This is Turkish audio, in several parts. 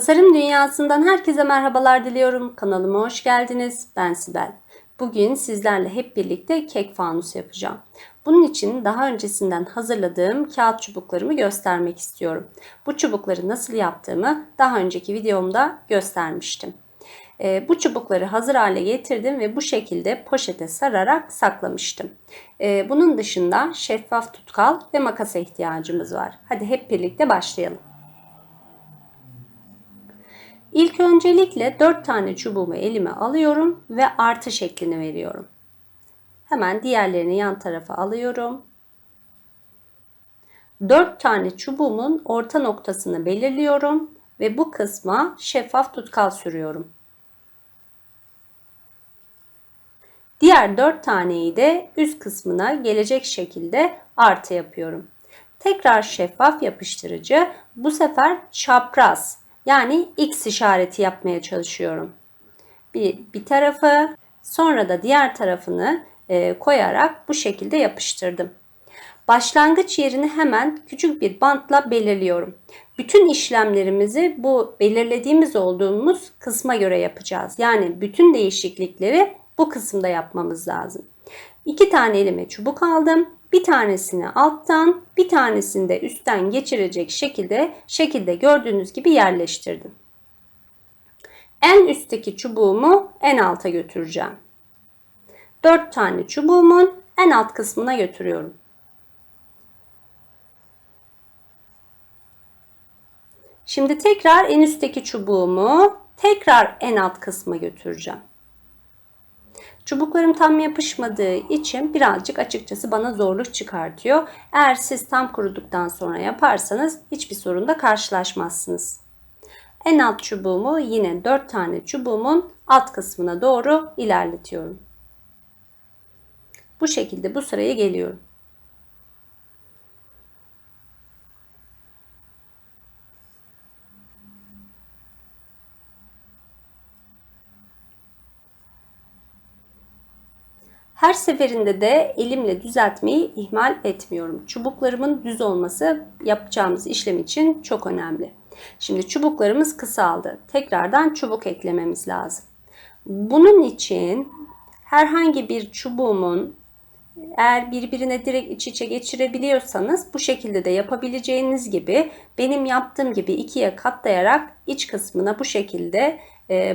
Tasarım dünyasından herkese merhabalar diliyorum. Kanalıma hoş geldiniz. Ben Sibel. Bugün sizlerle hep birlikte kek fanus yapacağım. Bunun için daha öncesinden hazırladığım kağıt çubuklarımı göstermek istiyorum. Bu çubukları nasıl yaptığımı daha önceki videomda göstermiştim. Ee, bu çubukları hazır hale getirdim ve bu şekilde poşete sararak saklamıştım. Ee, bunun dışında şeffaf tutkal ve makasa ihtiyacımız var. Hadi hep birlikte başlayalım. İlk öncelikle 4 tane çubuğumu elime alıyorum ve artı şeklini veriyorum. Hemen diğerlerini yan tarafa alıyorum. 4 tane çubuğumun orta noktasını belirliyorum ve bu kısma şeffaf tutkal sürüyorum. Diğer 4 taneyi de üst kısmına gelecek şekilde artı yapıyorum. Tekrar şeffaf yapıştırıcı bu sefer çapraz yani X işareti yapmaya çalışıyorum. Bir, bir tarafı sonra da diğer tarafını e, koyarak bu şekilde yapıştırdım. Başlangıç yerini hemen küçük bir bantla belirliyorum. Bütün işlemlerimizi bu belirlediğimiz olduğumuz kısma göre yapacağız. Yani bütün değişiklikleri bu kısımda yapmamız lazım. İki tane elime çubuk aldım. Bir tanesini alttan, bir tanesini de üstten geçirecek şekilde şekilde gördüğünüz gibi yerleştirdim. En üstteki çubuğumu en alta götüreceğim. 4 tane çubuğumun en alt kısmına götürüyorum. Şimdi tekrar en üstteki çubuğumu tekrar en alt kısma götüreceğim. Çubuklarım tam yapışmadığı için birazcık açıkçası bana zorluk çıkartıyor. Eğer siz tam kuruduktan sonra yaparsanız hiçbir sorunla karşılaşmazsınız. En alt çubuğumu yine 4 tane çubuğumun alt kısmına doğru ilerletiyorum. Bu şekilde bu sıraya geliyorum. Her seferinde de elimle düzeltmeyi ihmal etmiyorum. Çubuklarımın düz olması yapacağımız işlem için çok önemli. Şimdi çubuklarımız kısaldı. Tekrardan çubuk eklememiz lazım. Bunun için herhangi bir çubuğumun eğer birbirine direkt iç içe geçirebiliyorsanız bu şekilde de yapabileceğiniz gibi benim yaptığım gibi ikiye katlayarak iç kısmına bu şekilde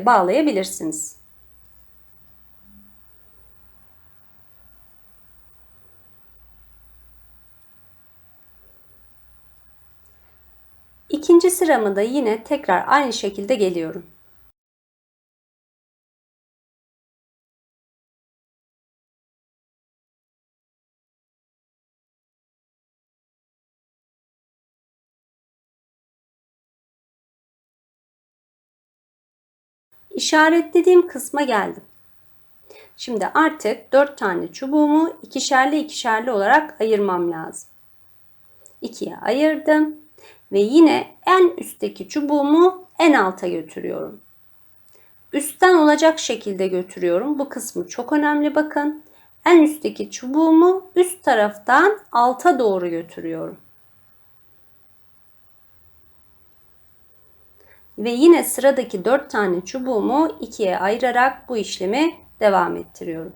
bağlayabilirsiniz. İkinci sıramı da yine tekrar aynı şekilde geliyorum. İşaretlediğim kısma geldim. Şimdi artık 4 tane çubuğumu ikişerli ikişerli olarak ayırmam lazım. 2'ye ayırdım ve yine en üstteki çubuğumu en alta götürüyorum. Üstten olacak şekilde götürüyorum. Bu kısmı çok önemli bakın. En üstteki çubuğumu üst taraftan alta doğru götürüyorum. Ve yine sıradaki 4 tane çubuğumu ikiye ayırarak bu işlemi devam ettiriyorum.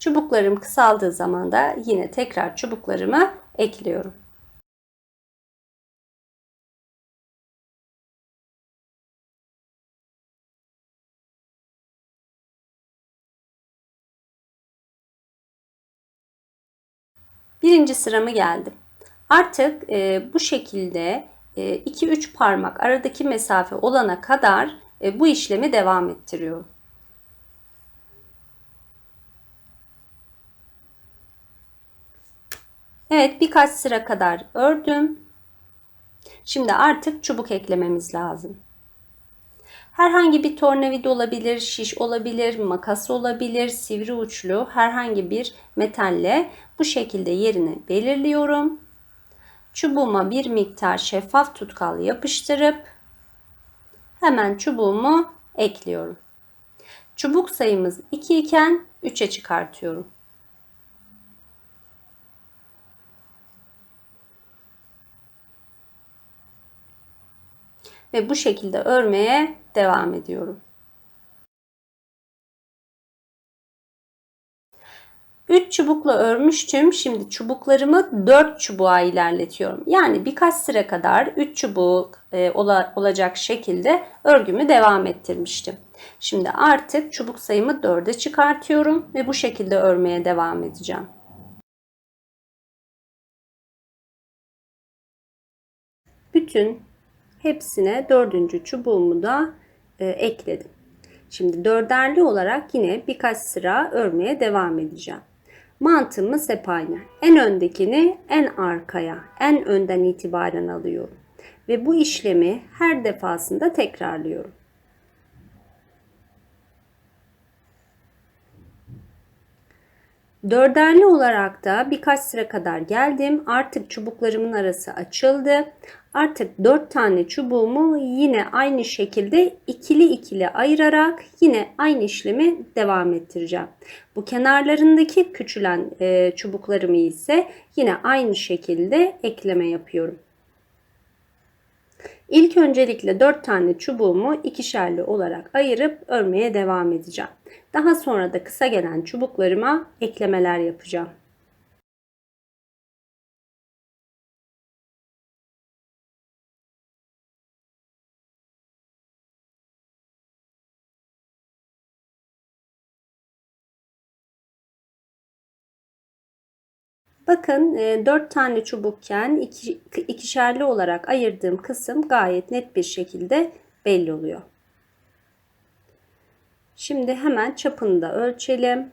Çubuklarım kısaldığı zaman da yine tekrar çubuklarımı ekliyorum. Birinci sıramı geldim. Artık e, bu şekilde 2-3 e, parmak aradaki mesafe olana kadar e, bu işlemi devam ettiriyorum. Evet birkaç sıra kadar ördüm. Şimdi artık çubuk eklememiz lazım. Herhangi bir tornavida olabilir, şiş olabilir, makas olabilir, sivri uçlu herhangi bir metalle bu şekilde yerini belirliyorum. Çubuğuma bir miktar şeffaf tutkal yapıştırıp Hemen çubuğumu ekliyorum. Çubuk sayımız 2 iken 3'e çıkartıyorum. Ve bu şekilde örmeye devam ediyorum. 3 çubukla örmüştüm. Şimdi çubuklarımı 4 çubuğa ilerletiyorum. Yani birkaç sıra kadar 3 çubuk e, ola, olacak şekilde örgümü devam ettirmiştim. Şimdi artık çubuk sayımı 4'e çıkartıyorum ve bu şekilde örmeye devam edeceğim. Bütün hepsine dördüncü çubuğumu da e, ekledim. Şimdi dörderli olarak yine birkaç sıra örmeye devam edeceğim. Mantığımız hep aynı. En öndekini en arkaya, en önden itibaren alıyorum. Ve bu işlemi her defasında tekrarlıyorum. Dörderli olarak da birkaç sıra kadar geldim. Artık çubuklarımın arası açıldı. Artık 4 tane çubuğumu yine aynı şekilde ikili ikili ayırarak yine aynı işlemi devam ettireceğim. Bu kenarlarındaki küçülen e, çubuklarımı ise yine aynı şekilde ekleme yapıyorum. İlk öncelikle 4 tane çubuğumu ikişerli olarak ayırıp örmeye devam edeceğim. Daha sonra da kısa gelen çubuklarıma eklemeler yapacağım. Bakın 4 e, tane çubukken iki, ikişerli olarak ayırdığım kısım gayet net bir şekilde belli oluyor. Şimdi hemen çapını da ölçelim.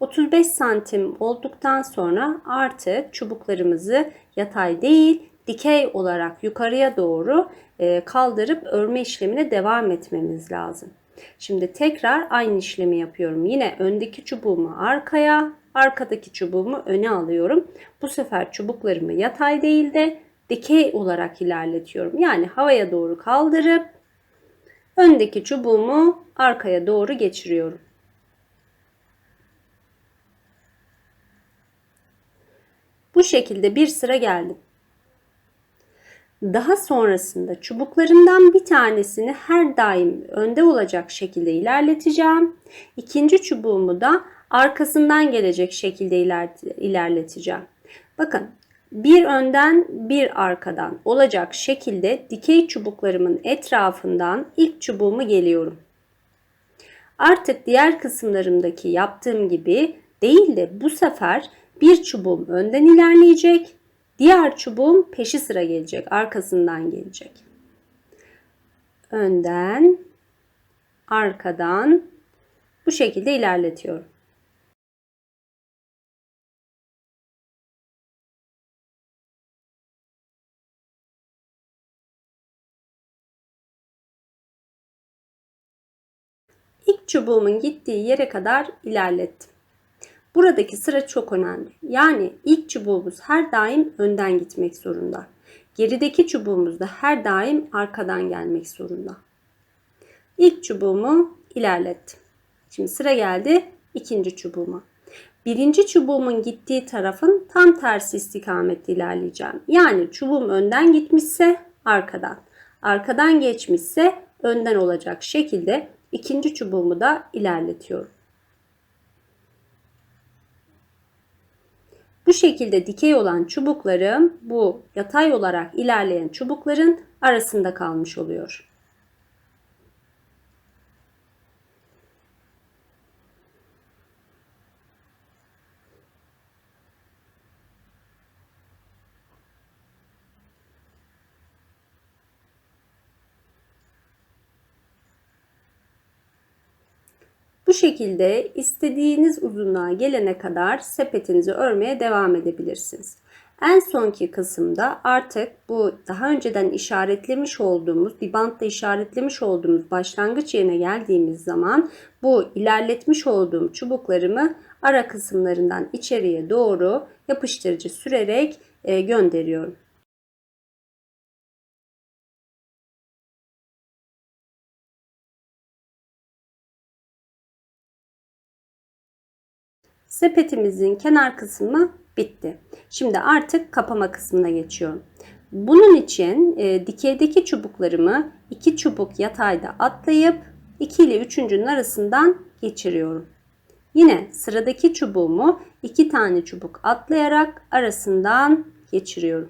35 santim olduktan sonra artık çubuklarımızı yatay değil dikey olarak yukarıya doğru e, kaldırıp örme işlemine devam etmemiz lazım. Şimdi tekrar aynı işlemi yapıyorum. Yine öndeki çubuğumu arkaya, arkadaki çubuğumu öne alıyorum. Bu sefer çubuklarımı yatay değil de dikey olarak ilerletiyorum. Yani havaya doğru kaldırıp öndeki çubuğumu arkaya doğru geçiriyorum. Bu şekilde bir sıra geldim. Daha sonrasında çubuklarından bir tanesini her daim önde olacak şekilde ilerleteceğim. İkinci çubuğumu da arkasından gelecek şekilde ilerleteceğim. Bakın bir önden bir arkadan olacak şekilde dikey çubuklarımın etrafından ilk çubuğumu geliyorum. Artık diğer kısımlarımdaki yaptığım gibi değil de bu sefer bir çubuğum önden ilerleyecek, diğer çubuğum peşi sıra gelecek, arkasından gelecek. Önden, arkadan bu şekilde ilerletiyorum. Çubuğumun gittiği yere kadar ilerlettim. Buradaki sıra çok önemli. Yani ilk çubuğumuz her daim önden gitmek zorunda. Gerideki çubuğumuz da her daim arkadan gelmek zorunda. İlk çubuğumu ilerlettim. Şimdi sıra geldi ikinci çubuğuma. Birinci çubuğumun gittiği tarafın tam tersi istikamette ilerleyeceğim. Yani çubuğum önden gitmişse arkadan, arkadan geçmişse önden olacak şekilde ikinci çubuğumu da ilerletiyorum. Bu şekilde dikey olan çubuklarım bu yatay olarak ilerleyen çubukların arasında kalmış oluyor. Bu şekilde istediğiniz uzunluğa gelene kadar sepetinizi örmeye devam edebilirsiniz. En sonki kısımda artık bu daha önceden işaretlemiş olduğumuz, bir bantla işaretlemiş olduğumuz başlangıç yerine geldiğimiz zaman bu ilerletmiş olduğum çubuklarımı ara kısımlarından içeriye doğru yapıştırıcı sürerek e, gönderiyorum. Sepetimizin kenar kısmı bitti. Şimdi artık kapama kısmına geçiyorum. Bunun için e, dikeydeki çubuklarımı iki çubuk yatayda atlayıp 2 ile 3.'ünün arasından geçiriyorum. Yine sıradaki çubuğumu iki tane çubuk atlayarak arasından geçiriyorum.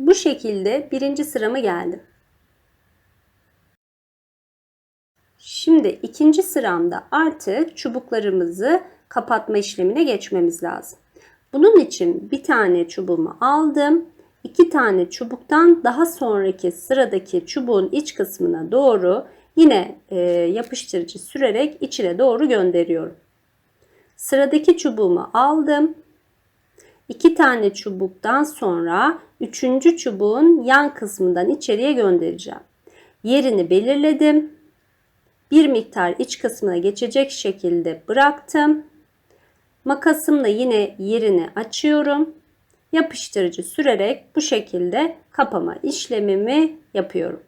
Bu şekilde birinci sırama geldim. Şimdi ikinci sıramda artık çubuklarımızı kapatma işlemine geçmemiz lazım. Bunun için bir tane çubuğumu aldım. İki tane çubuktan daha sonraki sıradaki çubuğun iç kısmına doğru yine e, yapıştırıcı sürerek içine doğru gönderiyorum. Sıradaki çubuğumu aldım. İki tane çubuktan sonra üçüncü çubuğun yan kısmından içeriye göndereceğim. Yerini belirledim. Bir miktar iç kısmına geçecek şekilde bıraktım. Makasımla yine yerini açıyorum. Yapıştırıcı sürerek bu şekilde kapama işlemimi yapıyorum.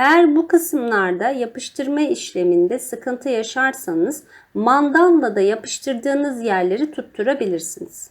Eğer bu kısımlarda yapıştırma işleminde sıkıntı yaşarsanız mandalla da yapıştırdığınız yerleri tutturabilirsiniz.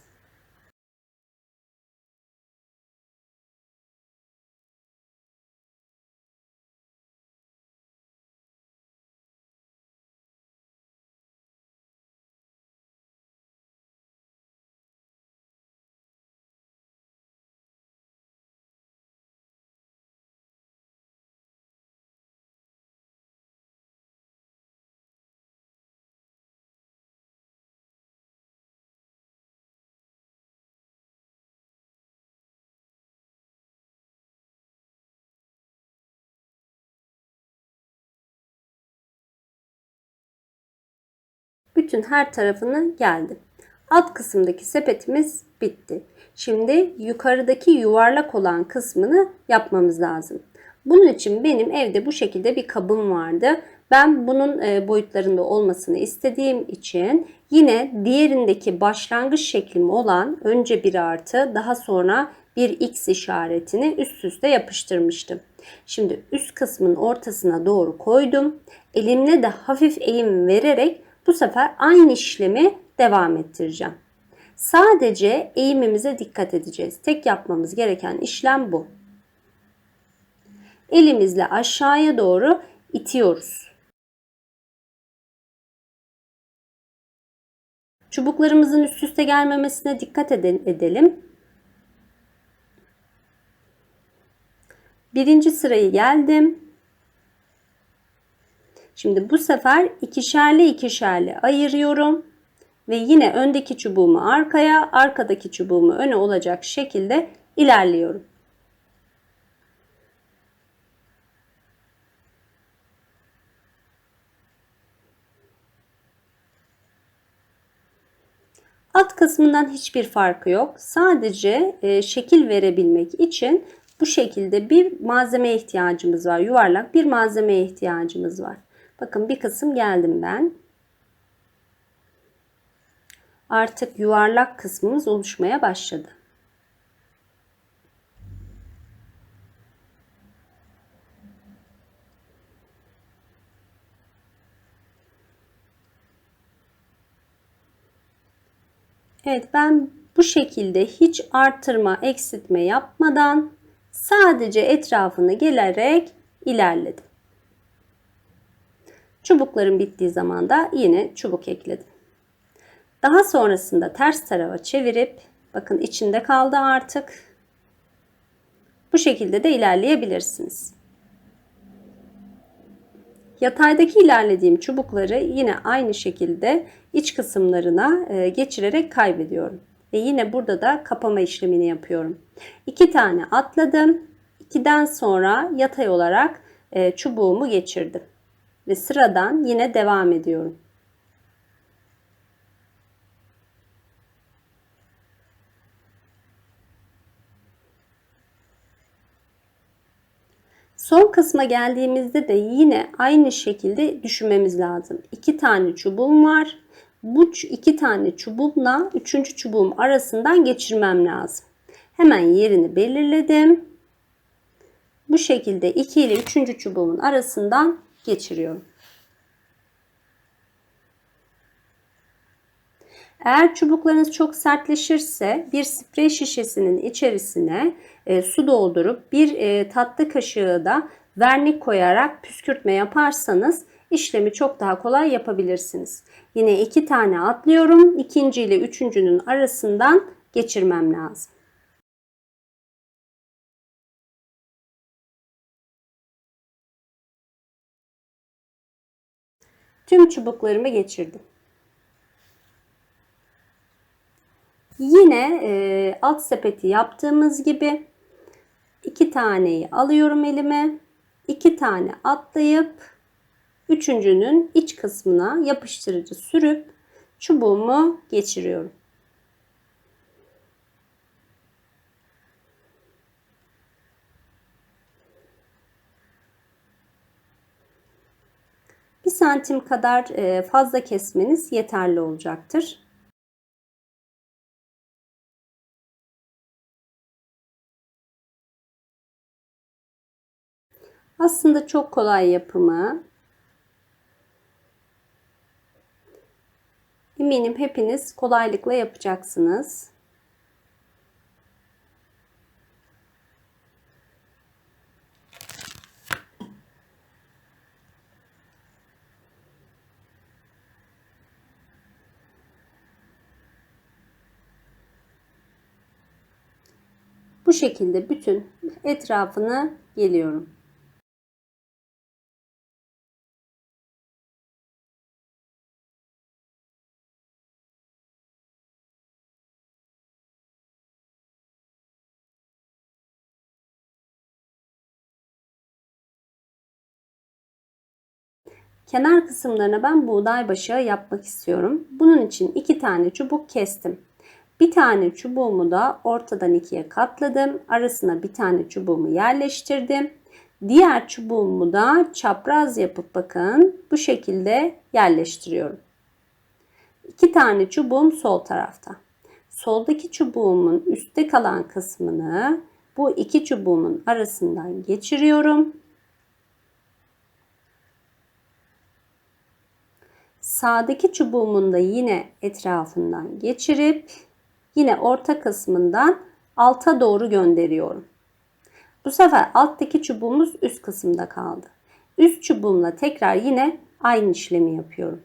Bütün her tarafını geldi. Alt kısımdaki sepetimiz bitti. Şimdi yukarıdaki yuvarlak olan kısmını yapmamız lazım. Bunun için benim evde bu şekilde bir kabım vardı. Ben bunun e, boyutlarında olmasını istediğim için yine diğerindeki başlangıç şeklim olan önce bir artı daha sonra bir x işaretini üst üste yapıştırmıştım. Şimdi üst kısmın ortasına doğru koydum. Elimle de hafif eğim vererek bu sefer aynı işlemi devam ettireceğim. Sadece eğimimize dikkat edeceğiz. Tek yapmamız gereken işlem bu. Elimizle aşağıya doğru itiyoruz. Çubuklarımızın üst üste gelmemesine dikkat edelim. Birinci sırayı geldim. Şimdi bu sefer ikişerli ikişerli ayırıyorum. Ve yine öndeki çubuğumu arkaya, arkadaki çubuğumu öne olacak şekilde ilerliyorum. Alt kısmından hiçbir farkı yok. Sadece e, şekil verebilmek için bu şekilde bir malzeme ihtiyacımız var. Yuvarlak bir malzemeye ihtiyacımız var. Bakın bir kısım geldim ben. Artık yuvarlak kısmımız oluşmaya başladı. Evet ben bu şekilde hiç artırma, eksiltme yapmadan sadece etrafını gelerek ilerledim. Çubukların bittiği zaman da yine çubuk ekledim. Daha sonrasında ters tarafa çevirip bakın içinde kaldı artık. Bu şekilde de ilerleyebilirsiniz. Yataydaki ilerlediğim çubukları yine aynı şekilde iç kısımlarına e, geçirerek kaybediyorum. Ve yine burada da kapama işlemini yapıyorum. İki tane atladım. İkiden sonra yatay olarak e, çubuğumu geçirdim ve sıradan yine devam ediyorum. Son kısma geldiğimizde de yine aynı şekilde düşünmemiz lazım. İki tane çubuğum var. Bu iki tane çubuğumla üçüncü çubuğum arasından geçirmem lazım. Hemen yerini belirledim. Bu şekilde 2 ile 3. çubuğumun arasından geçiriyorum. Eğer çubuklarınız çok sertleşirse bir sprey şişesinin içerisine e, su doldurup bir e, tatlı kaşığı da vernik koyarak püskürtme yaparsanız işlemi çok daha kolay yapabilirsiniz. Yine iki tane atlıyorum. İkinci ile üçüncünün arasından geçirmem lazım. Tüm çubuklarımı geçirdim. Yine e, alt sepeti yaptığımız gibi iki taneyi alıyorum elime. iki tane atlayıp üçüncünün iç kısmına yapıştırıcı sürüp çubuğumu geçiriyorum. Santim kadar e, fazla kesmeniz yeterli olacaktır. Aslında çok kolay yapımı. Eminim hepiniz kolaylıkla yapacaksınız. Bu şekilde bütün etrafını geliyorum. Kenar kısımlarına ben buğday başağı yapmak istiyorum. Bunun için iki tane çubuk kestim. Bir tane çubuğumu da ortadan ikiye katladım. Arasına bir tane çubuğumu yerleştirdim. Diğer çubuğumu da çapraz yapıp bakın bu şekilde yerleştiriyorum. İki tane çubuğum sol tarafta. Soldaki çubuğumun üstte kalan kısmını bu iki çubuğumun arasından geçiriyorum. Sağdaki çubuğumun da yine etrafından geçirip yine orta kısmından alta doğru gönderiyorum. Bu sefer alttaki çubuğumuz üst kısımda kaldı. Üst çubuğumla tekrar yine aynı işlemi yapıyorum.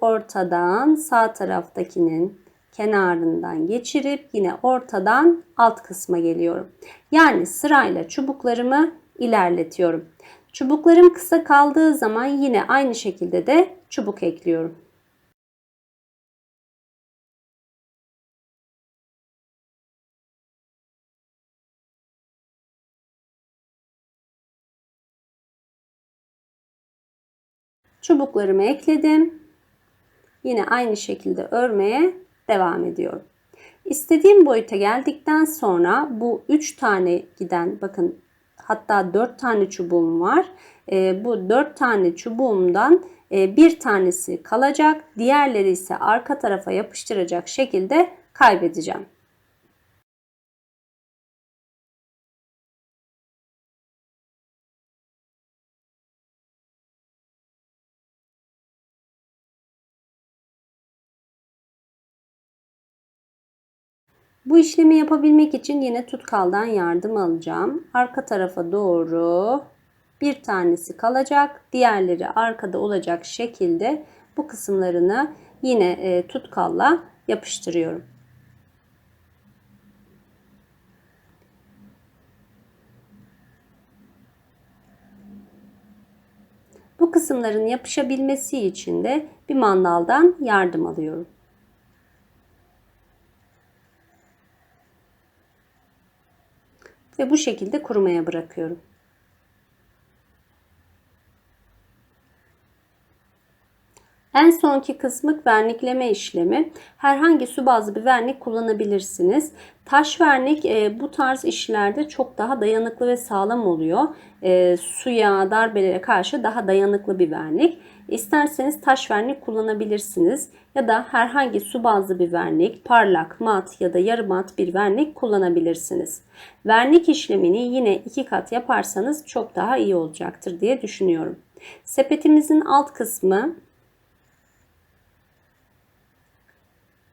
Ortadan sağ taraftakinin kenarından geçirip yine ortadan alt kısma geliyorum. Yani sırayla çubuklarımı ilerletiyorum. Çubuklarım kısa kaldığı zaman yine aynı şekilde de çubuk ekliyorum. Çubuklarımı ekledim. Yine aynı şekilde örmeye devam ediyorum. İstediğim boyuta geldikten sonra bu 3 tane giden bakın hatta 4 tane çubuğum var. E, bu 4 tane çubuğumdan e, bir tanesi kalacak. Diğerleri ise arka tarafa yapıştıracak şekilde kaybedeceğim. Bu işlemi yapabilmek için yine tutkaldan yardım alacağım. Arka tarafa doğru bir tanesi kalacak. Diğerleri arkada olacak şekilde bu kısımlarını yine e, tutkalla yapıştırıyorum. Bu kısımların yapışabilmesi için de bir mandaldan yardım alıyorum. Ve bu şekilde kurumaya bırakıyorum. En sonki kısmı vernikleme işlemi. Herhangi su bazlı bir vernik kullanabilirsiniz. Taş vernik e, bu tarz işlerde çok daha dayanıklı ve sağlam oluyor. E, suya, darbelere karşı daha dayanıklı bir vernik. İsterseniz taş vernik kullanabilirsiniz ya da herhangi su bazlı bir vernik, parlak, mat ya da yarı mat bir vernik kullanabilirsiniz. Vernik işlemini yine iki kat yaparsanız çok daha iyi olacaktır diye düşünüyorum. Sepetimizin alt kısmı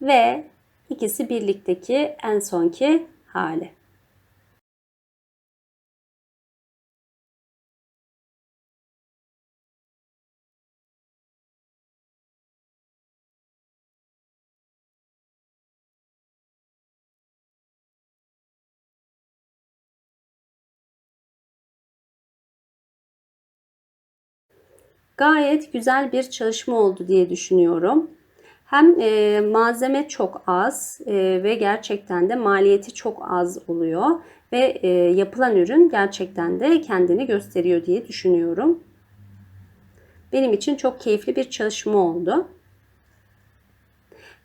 ve ikisi birlikteki en sonki hali. Gayet güzel bir çalışma oldu diye düşünüyorum. Hem e, malzeme çok az e, ve gerçekten de maliyeti çok az oluyor ve e, yapılan ürün gerçekten de kendini gösteriyor diye düşünüyorum. Benim için çok keyifli bir çalışma oldu.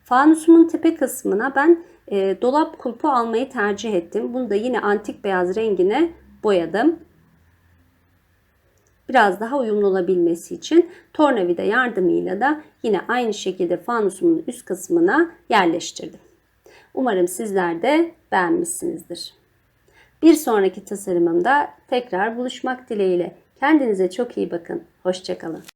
Fanusumun tepe kısmına ben e, dolap kulpu almayı tercih ettim. Bunu da yine antik beyaz rengine boyadım biraz daha uyumlu olabilmesi için tornavida yardımıyla da yine aynı şekilde fanusumun üst kısmına yerleştirdim. Umarım sizler de beğenmişsinizdir. Bir sonraki tasarımımda tekrar buluşmak dileğiyle. Kendinize çok iyi bakın. Hoşçakalın.